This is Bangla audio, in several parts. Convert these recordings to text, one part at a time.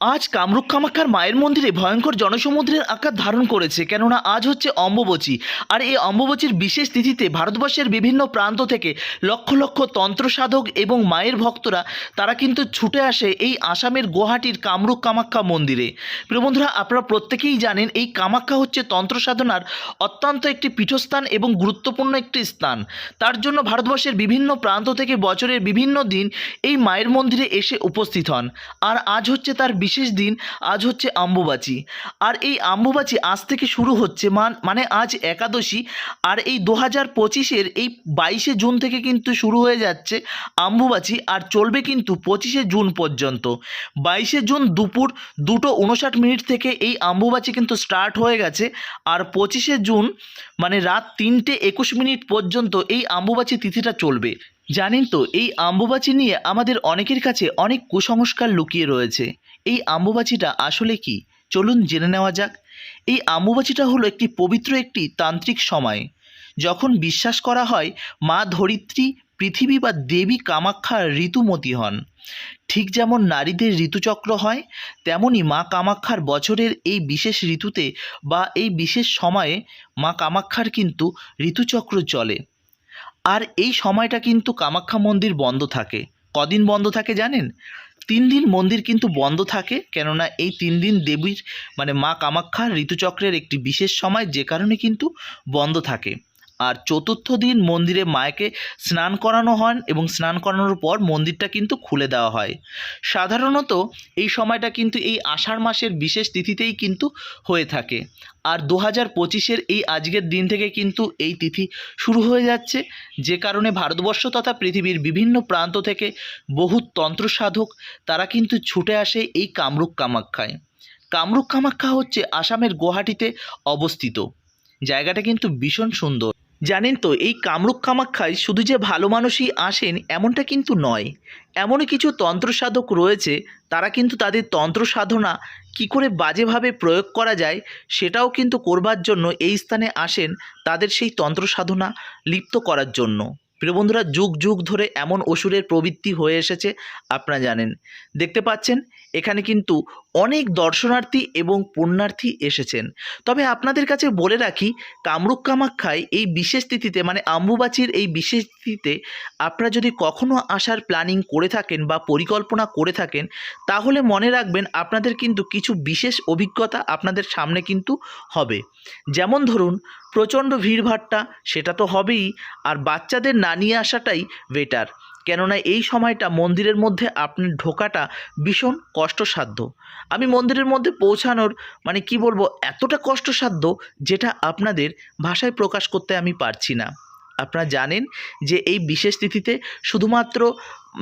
আজ কামরূপ কামাখ্যার মায়ের মন্দিরে ভয়ঙ্কর জনসমুদ্রের আকার ধারণ করেছে, কেননা আজ হচ্ছে অম্বুবচী। আর এই অম্বুবচীর বিশেষ তিথিতে ভারতবর্ষের বিভিন্ন প্রান্ত থেকে লক্ষ লক্ষ তন্ত্র সাধক এবং মায়ের ভক্তরা, তারা কিন্তু ছুটে আসে এই আসামের গুয়াহাটির কামরূপ কামাখ্যা মন্দিরে। প্রিয় বন্ধুরা, আপনারা প্রত্যেকেই জানেন এই কামাখ্যা হচ্ছে তন্ত্র সাধনার অত্যন্ত একটি পীঠস্থান এবং গুরুত্বপূর্ণ একটি স্থান। তার জন্য ভারতবর্ষের বিভিন্ন প্রান্ত থেকে বছরের বিভিন্ন দিন এই মায়ের মন্দিরে এসে উপস্থিত হন। আর আজ হচ্ছে তার বিশেষ দিন আজ হচ্ছে আম্বুবাচি। আর এই আম্বুবাচি আজ থেকে শুরু হচ্ছে মান- মানে আজ একাদশী। আর এই দু হাজার পঁচিশের এই বাইশে জুন থেকে কিন্তু শুরু হয়ে যাচ্ছে আম্বুবাচি, আর চলবে কিন্তু পঁচিশে জুন পর্যন্ত। বাইশে জুন দুপুর দুটো উনষাট মিনিট থেকে এই আম্বুবাচি কিন্তু স্টার্ট হয়ে গেছে। আর পঁচিশে জুন মানে রাত তিনটে একুশ মিনিট পর্যন্ত এই আম্বুবাচি তিথিটা চলবে। জানেন তো, এই আম্বুবাচি নিয়ে আমাদের অনেকের কাছে অনেক কুসংস্কার লুকিয়ে রয়েছে। এই আম্বুবাচিটা আসলে কি? চলুন জেনে নেওয়া যাক। এই আম্বুবাচিটা হলো একটি পবিত্র একটি তান্ত্রিক সময়। যখন বিশ্বাস করা হয়, মা ধরিত্রী, পৃথিবী বা দেবী কামাখ্যা ঋতুমতী হন। ঠিক যেমন নারীদের ঋতুচক্র হয়, তেমনি মা কামাখ্যার বছরের এই বিশেষ ঋতুতে বা এই বিশেষ সময়ে মা কামাখ্যার কিন্তু ঋতুচক্র চলে। আর এই সময়টা কিন্তু কামাখ্যা মন্দির বন্ধ থাকে। কদিন বন্ধ থাকে জানেন? তিন দিন মন্দির কিন্তু বন্ধ থাকে, কেননা এই তিন দিন দেবীর মানে মা কামাখ্যার ঋতুচক্রের একটি বিশেষ সময়, যে কারণে কিন্তু বন্ধ থাকে। আর চতুর্থ দিন মন্দিরে মায়েকে স্নান করানো হয় এবং স্নান করানোর পর মন্দিরটা কিন্তু খুলে দেওয়া হয়। সাধারণত এই সময়টা কিন্তু এই আষাঢ় মাসের বিশেষ তিথিতেই কিন্তু হয়ে থাকে। আর দু হাজার পঁচিশের এই আজকের দিন থেকে কিন্তু এই তিথি শুরু হয়ে যাচ্ছে। যে কারণে ভারতবর্ষ তথা পৃথিবীর বিভিন্ন প্রান্ত থেকে বহু তন্ত্র সাধক তারা কিন্তু ছুটে আসে এই কামরূপ কামাখ্যায় কামরূপ কামাখ্যা হচ্ছে আসামের গুয়াহাটিতে অবস্থিত। জায়গাটা কিন্তু ভীষণ সুন্দর। জানেন তো, এই কামরূপ কামাখ্যায় শুধু যে ভালো মানুষই আসেন এমনটা কিন্তু নয়। এমন কিছু তন্ত্রসাধক রয়েছে, তারা কিন্তু তাদের তন্ত্র সাধনা কি করে বাজেভাবে প্রয়োগ করা যায় সেটাও কিন্তু করবার জন্য এই স্থানে আসেন তাদের সেই তন্ত্র সাধনা লিপ্ত করার জন্য। প্রিয় বন্ধুরা, যুগ যুগ ধরে এমন অসুরের প্রবৃত্তি হয়ে এসেছে, আপনারা জানেন। দেখতে পাচ্ছেন, এখানে কিন্তু অনেক দর্শনার্থী এবং পুণ্যার্থী এসেছেন। তবে আপনাদের কাছে বলে রাখি, কামরূপ কামাখ্যায় এই বিশেষ তিথিতে মানে আম্বুবাচির এই বিশেষ তিথিতে আপনারা যদি কখনও আসার প্ল্যানিং করে থাকেন বা পরিকল্পনা করে থাকেন, তাহলে মনে রাখবেন আপনাদের কিন্তু কিছু বিশেষ অভিজ্ঞতা আপনাদের সামনে কিন্তু হবে। যেমন ধরুন প্রচণ্ড ভিড়ভাট্টা সেটা তো হবেই। আর বাচ্চাদের না নিয়ে আসাটাই বেটার কেননা এই সময়টা মন্দিরের মধ্যে আপনার ঢোকাটা ভীষণ কষ্টসাধ্য। আমি মন্দিরের মধ্যে পৌঁছানোর মানে কি বলব, এতটা কষ্টসাধ্য যেটা আপনাদের ভাষায় প্রকাশ করতে আমি পারছি না। আপনারা জানেন যে এই বিশেষ তিথিতে শুধুমাত্র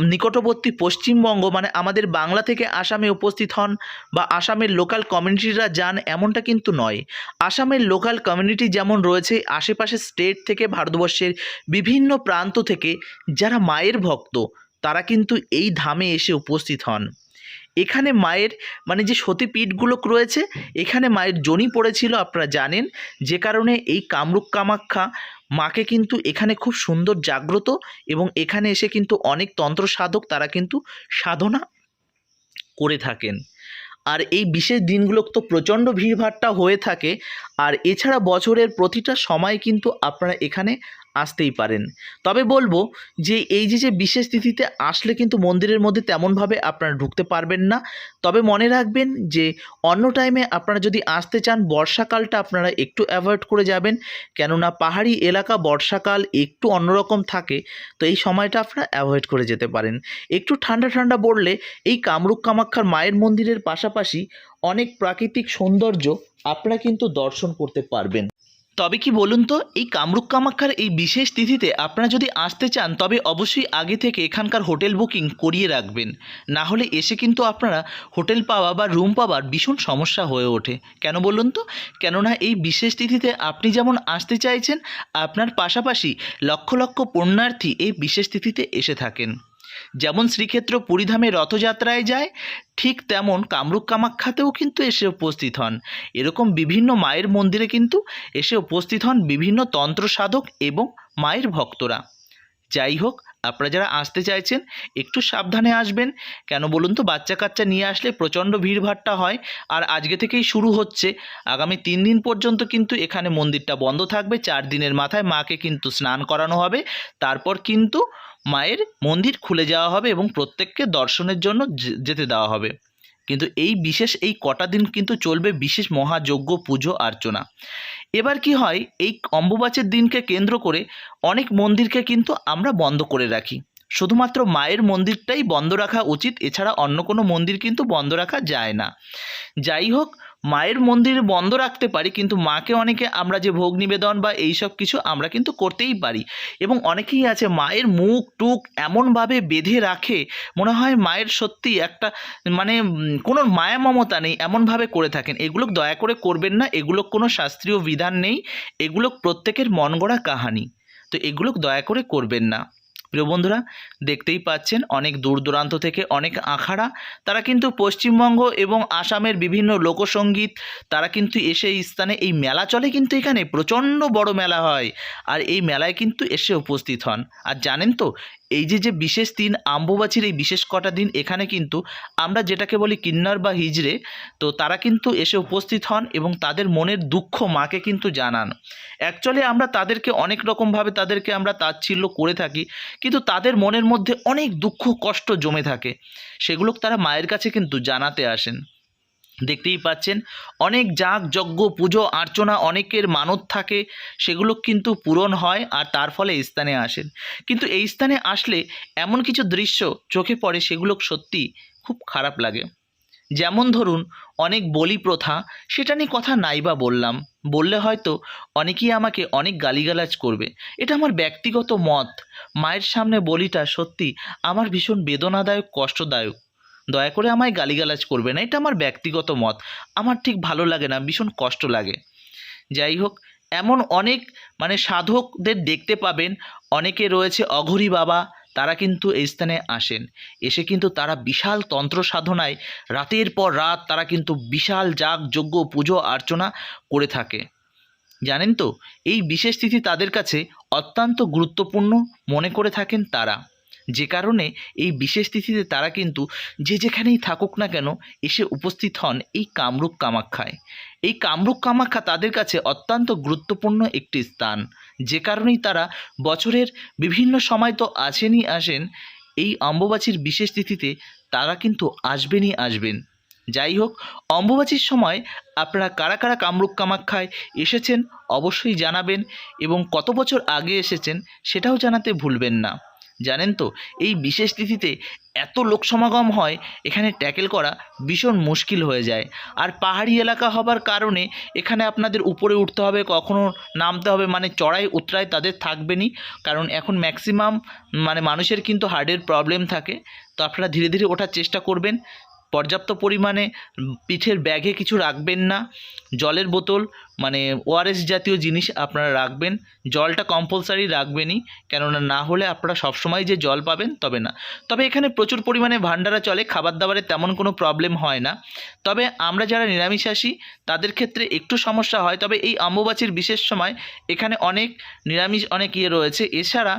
নিকটবর্তী পশ্চিমবঙ্গ মানে আমাদের বাংলা থেকে আসামে উপস্থিত হন বা আসামের লোকাল কমিউনিটিরা যান, এমনটা কিন্তু নয়। আসামের লোকাল কমিউনিটি যেমন রয়েছে, আশেপাশের স্টেট থেকে, ভারতবর্ষের বিভিন্ন প্রান্ত থেকে, যারা মায়ের ভক্ত, তারা কিন্তু এই ধামে এসে উপস্থিত হন। এখানে মায়ের মানে যে সতীপীঠগুলো রয়েছে, এখানে মায়ের জনি পড়েছিল, আপনারা জানেন। যে কারণে এই কামরূপ কামাখ্যা মাকে কিন্তু এখানে খুব সুন্দর জাগ্রত এবং এখানে এসে কিন্তু অনেক তন্ত্র সাধক তারা কিন্তু সাধনা করে থাকেন। আর এই বিশেষ দিনগুলো তো প্রচণ্ড ভিড়ভাট্টা হয়ে থাকে। আর এছাড়া বছরের প্রতিটা সময় কিন্তু আপনারা এখানে আসতেই পারেন। তবে বলব যে এই যে যে বিশেষ তিথিতে আসলে কিন্তু মন্দিরের মধ্যে তেমনভাবে আপনারা ঢুকতে পারবেন না। তবে মনে রাখবেন যে, অন্য টাইমে আপনারা যদি আসতে চান, বর্ষাকালটা আপনারা একটু অ্যাভয়েড করে যাবেন। কেননা পাহাড়ি এলাকা বর্ষাকাল একটু অন্যরকম থাকে, তো এই সময়টা আপনারা অ্যাভয়েড করে যেতে পারেন। একটু ঠান্ডা ঠান্ডা পড়লে এই কামরূপ কামাখ্যার মায়ের মন্দিরের পাশাপাশি অনেক প্রাকৃতিক সৌন্দর্য আপনারা কিন্তু দর্শন করতে পারবেন। তবে কি বলুন তো, এই কামরূপ কামাখ্যার এই বিশেষ তিথিতে আপনারা যদি আসতে চান, তবে অবশ্যই আগে থেকে এখানকার হোটেল বুকিং করিয়ে রাখবেন। না হলে এসে কিন্তু আপনারা হোটেল পাওয়া বা রুম পাওয়ার ভীষণ সমস্যা হয়ে ওঠে। কেন বলুন তো? কেননা এই বিশেষ তিথিতে আপনি যেমন আসতে চাইছেন, আপনার পাশাপাশি লক্ষ লক্ষ পুণ্যার্থী এই বিশেষ তিথিতে এসে থাকেন। যেমন শ্রীক্ষেত্র পুরীধামে রথযাত্রায় যায়, ঠিক তেমন কামরূপ কামাখ্যাতেও কিন্তু এসে উপস্থিত হন। এরকম বিভিন্ন মায়ের মন্দিরে কিন্তু এসে উপস্থিত হন বিভিন্ন তন্ত্র সাধক এবং মায়ের ভক্তরা। যাই হোক আপনারা যারা আসতে চাইছেন, একটু সাবধানে আসবেন। কেন বলুন তো বাচ্চা কাচ্চা নিয়ে আসলে প্রচণ্ড ভিড়ভাট্টা হয়। আর আজকে থেকেই শুরু হচ্ছে। আগামী তিন দিন পর্যন্ত কিন্তু এখানে মন্দিরটা বন্ধ থাকবে। চার দিনের মাথায় মাকে কিন্তু স্নান করানো হবে। তারপর কিন্তু মায়ের মন্দির খুলে যাওয়া হবে এবং প্রত্যেককে দর্শনের জন্য যেতে দেওয়া হবে। কিন্তু এই বিশেষ, এই কটা দিন কিন্তু চলবে বিশেষ মহাযজ্ঞ, পুজো, অর্চনা। এবার কি হয়, এই অম্বুবাচের দিনকে কেন্দ্র করে অনেক মন্দিরকে কিন্তু আমরা বন্ধ করে রাখি। শুধুমাত্র মায়ের মন্দিরটাই বন্ধ রাখা উচিত, এছাড়া অন্য কোনো মন্দির কিন্তু বন্ধ রাখা যায় না। যাই হোক, মায়ের মন্দির বন্ধ রাখতে পারি, কিন্তু মাকে অনেকে আমরা যে ভোগ নিবেদন বা এই সব কিছু আমরা কিন্তু করতেই পারি। এবং অনেকেই আছে মায়ের মুখ টুক এমনভাবে বেঁধে রাখে, মনে হয় মায়ের সত্যি একটা মানে কোনো মায়া মমতা নেই, এমনভাবে করে থাকেন। এগুলো দয়া করে করবেন না, এগুলো কোনো শাস্ত্রীয় বিধান নেই, এগুলো প্রত্যেকের মন গড়া কাহানি। তো এগুলো দয়া করে করবেন না। প্রিয় বন্ধুরা, দেখতেই পাচ্ছেন অনেক দূর দূরান্ত থেকে অনেক আখাড়া, তারা কিন্তু পশ্চিমবঙ্গ এবং আসামের বিভিন্ন লোকসঙ্গীত তারা কিন্তু এসে এই স্থানে, এই মেলা চলে কিন্তু এখানে, প্রচণ্ড বড় মেলা হয়। আর এই মেলায় কিন্তু এসে উপস্থিত হন। আর জানেন তো এই যে যে বিশেষ দিন আম্বুবাচির এই বিশেষ কটা দিন এখানে কিন্তু আমরা যেটাকে বলি কিন্নর বা হিজড়ে, তো তারা কিন্তু এসে উপস্থিত হন এবং তাদের মনের দুঃখ মাকে কিন্তু জানান। অ্যাকচুয়ালি আমরা তাদেরকে অনেক রকমভাবে তাদেরকে আমরা তাচ্ছিল্য করে থাকি, কিন্তু তাদের মনের মধ্যে অনেক দুঃখ কষ্ট জমে থাকে। সেগুলো তারা মায়ের কাছে কিন্তু জানাতে আসেন। দেখতেই পাচ্ছেন। অনেক যাগ, যজ্ঞ, পুজো, অর্চনা অনেকের মানত থাকে, সেগুলো কিন্তু পূরণ হয় আর তার ফলে স্থানে আসেন। কিন্তু এই স্থানে আসলে এমন কিছু দৃশ্য চোখে পড়ে সেগুলো সত্যি খুব খারাপ লাগে। যেমন ধরুন, অনেক বলি প্রথা, সেটা নিয়ে কথা নাই বা বললাম। বললে হয়তো অনেকেই আমাকে অনেক গালিগালাজ করবে। এটা আমার ব্যক্তিগত মত। মায়ের সামনে বলিটা সত্যি আমার ভীষণ বেদনাদায়ক, কষ্টদায়ক। দয়া করে আমায় গালিগালাজ করবে না, এটা আমার ব্যক্তিগত মত। আমার ঠিক ভালো লাগে না, ভীষণ কষ্ট লাগে। যাই হোক, এমন অনেক মানে সাধকদের দেখতে পাবেন, অনেকে রয়েছে অঘরী বাবা, তারা কিন্তু এই স্থানে আসেন। এসে কিন্তু তারা বিশাল তন্ত্র সাধনায় রাতের পর রাত তারা কিন্তু বিশাল যাগ, যজ্ঞ, পুজো, অর্চনা করে থাকে। জানেন তো, এই বিশেষ তিথি তাদের কাছে অত্যন্ত গুরুত্বপূর্ণ মনে করে থাকেন তারা। যে কারণে এই বিশেষ তিথিতে তারা কিন্তু যে যেখানেই থাকুক না কেন এসে উপস্থিত হন এই কামরূপ কামাখ্যায়। এই কামরূপ কামাখ্যা তাদের কাছে অত্যন্ত গুরুত্বপূর্ণ একটি স্থান। যে কারণেই তারা বছরের বিভিন্ন সময় তো আসেনই আসেন, এই অম্বুবাচীর বিশেষ তিথিতে তারা কিন্তু আসবেনই আসবেন। যাই হোক, অম্বুবাচীর সময় আপনারা কারা কারা কামরূপ কামাখ্যায় এসেছেন অবশ্যই জানাবেন এবং কত বছর আগে এসেছেন সেটাও জানাতে ভুলবেন না। জানেন তো? এই বিশেষ তিথিতে এত লোক সমাগম হয়, এখানে ট্যাকেল করা ভীষণ মুশকিল হয়ে যায়। আর পাহাড়ি এলাকা হবার কারণে এখানে আপনাদের উপরে উঠতে হবে, কখনো নামতে হবে মানে চড়াই উতরাই তাদের থাকবেনি কারণ এখন ম্যাক্সিমাম মানে মানুষের কিন্তু হার্টের প্রবলেম থাকে। তো আপনারা ধীরে ধীরে ওঠার চেষ্টা করবেন। পর্যাপ্ত পরিমাণে পিঠের ব্যাগে কিছু রাখবেন না। জলের বোতল মানে ওআরএস জাতীয় জিনিস আপনারা রাখবেন। জলটা কম্পালসারি রাখবেনই, কেননা না হলে আপনারা সবসময় যে জল পাবেন তবে না। তবে এখানে প্রচুর পরিমাণে ভান্ডারা চলে খাবার দাবারে তেমন কোনো প্রবলেম হয় না। তবে আমরা যারা নিরামিষাশী, তাদের ক্ষেত্রে একটু সমস্যা হয়। তবে এই অম্বুবাচীর বিশেষ সময় এখানে অনেক নিরামিষ, অনেক ইয়ে রয়েছে। এছাড়া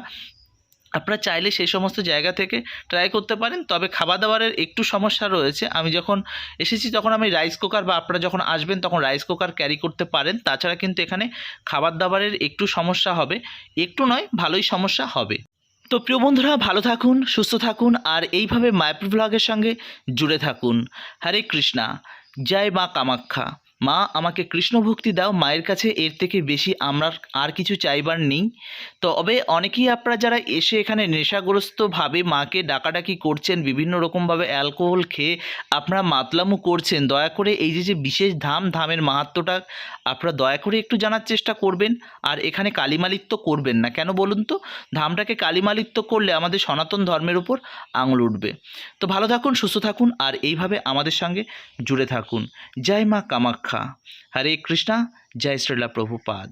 আপনারা চাইলে সেই সমস্ত জায়গা থেকে ট্রাই করতে পারেন। তবে খাবার দাবারের একটু সমস্যা রয়েছে। আমি যখন এসেছি তখন আমি রাইস কুকার বা আপনারা যখন আসবেন তখন রাইস কুকার ক্যারি করতে পারেন। তাছাড়া কিন্তু এখানে খাবার দাবারের একটু সমস্যা হবে। একটু নয়, ভালোই সমস্যা হবে। তো প্রিয় বন্ধুরা, ভালো থাকুন, সুস্থ থাকুন আর এইভাবে মায়াপুর ব্লগের সঙ্গে জুড়ে থাকুন। হরে কৃষ্ণা। জয় মা কামাখ্যা। মা, আমাকে কৃষ্ণ ভক্তি দাও, মায়ের কাছে এর থেকে বেশি আমার আর কিছু চাইবার নেই। তবে অনেকেই আপনারা যারা এসে এখানে নেশাগ্রস্তভাবে মাকে ডাকাডাকি করছেন, বিভিন্ন রকমভাবে অ্যালকোহল খেয়ে আপনারা মাতলামো করছেন, দয়া করে এই যে যে বিশেষ ধাম, ধামের মাহাত্ম্যটা আপনারা দয়া করে একটু জানার চেষ্টা করবেন। আর এখানে কালিমালিত্য করবেন না। কেন বলুন তো? ধামটাকে কালিমালিত্য করলে আমাদের সনাতন ধর্মের উপর আঙুল উঠবে। তো ভালো থাকুন, সুস্থ থাকুন, আর এইভাবে আমাদের সঙ্গে জুড়ে থাকুন। জয় মা কামাখ্যা হরে কৃষ্ণা জয় শ্রীলা প্রভুপাদ